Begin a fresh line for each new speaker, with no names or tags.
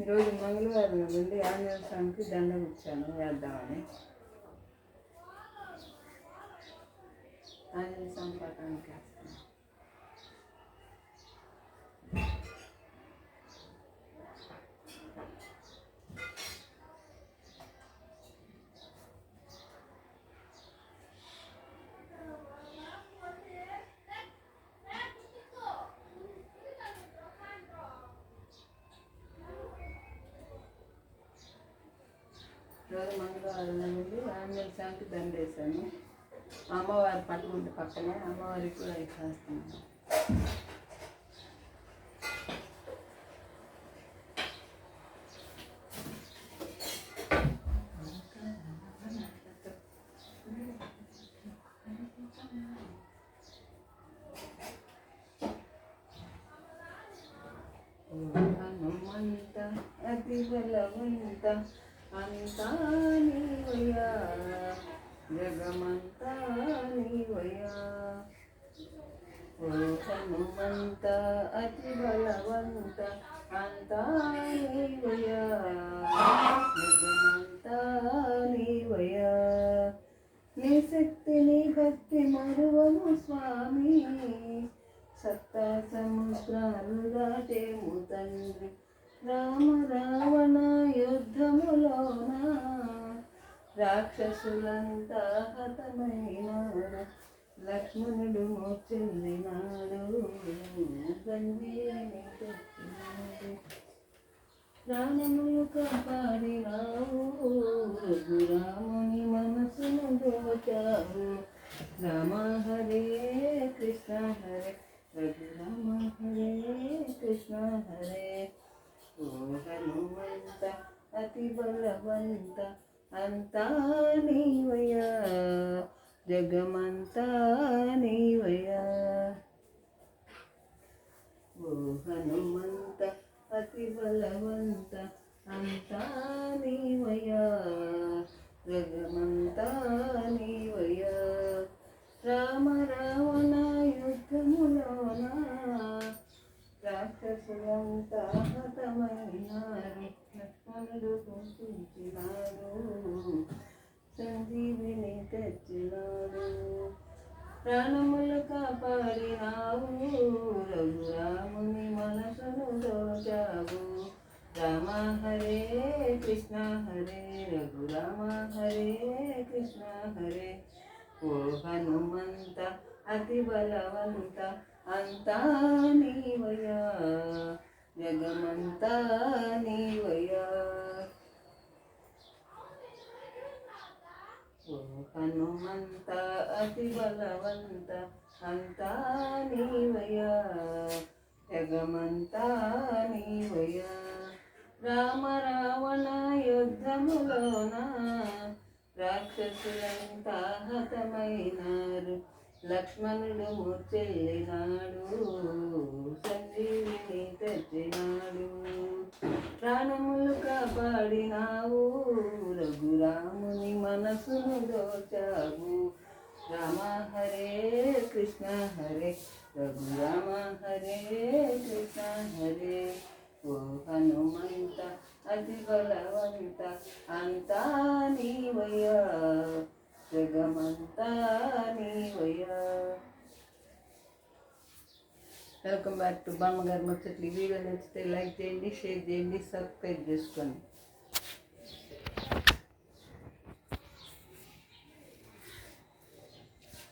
ఈరోజు మంగళవారం నుండి ఆంజనేయ స్వామికి దండం ఇచ్చాను వేద్దామని. ఆంజనేయ స్వామి పటానికి వేస్తాను రోజు మంగళవారం నుండి ఆంజనేయ స్వామికి దండ వేసాను అమ్మవారి ఉంది పక్కనే అమ్మవారికి కూడా వేసేస్తున్నాను హనుమంత అతి బలవంత. అంతా నీవయ్యా. జగమంతా నీవయ్యా. ఓ అతి బలవంత అంతా నీవయ్యా. జగమంతా నీవయ్యా. నీ శక్తి నీ భక్తి మరువము స్వామి. సత్తా సముద్రాలు దాటేము తండ్రి. రామ రావణ యుద్ధములోన? రాక్షసులంతా హతమైన లక్ష్మణుడు మోచెల్లినాడు గంజీని తెచ్చినాడు ప్రాణములు కాపాడినావు. మనసును దోచావు. రామ హరే కృష్ణ హరే. రఘురామ హరే కృష్ణ హరే. ఓ హనుమంత అతి బలవంత అంతా నీవయ్యా. జగమంతా నీవయ్యా. ఓ హనుమంత పంపించినాడు సంజీవిని తెచ్చినాడు ప్రాణములు కాపాడినావు రఘురాముని మనసును దోచావు. రామ హరే కృష్ణ హరే రఘురామ హరే కృష్ణ హరే. ఓ హనుమంత అతి బలవంత అంతా నీవయా జగమంతా నీవయా ఓ హనుమంత అతి బలవంత అంతా నీవయా జగమంతా నీవయా రామ రావణ యుద్ధములోన? రాక్షసులంతా హతమైనారు. లక్ష్మణుడు మూర్చెల్లినాడు సంజీవిని తెచ్చినాడు ప్రాణములు కాపాడినావు రఘురాముని మనసును దోచావు రామ హరే కృష్ణ హరే రఘురామ హరే కృష్ణ హరే ఓ హనుమంత అతి బలవంత అంతా నీవయ్యా జగమంతా నీవయ్యా వెల్కమ్ బ్యాక్ టు బామ్మగారి ముచ్చట్లు ఈ వీడియో నచ్చితే లైక్ చేయండి షేర్ చేయండి సబ్స్క్రైబ్ చేసుకోండి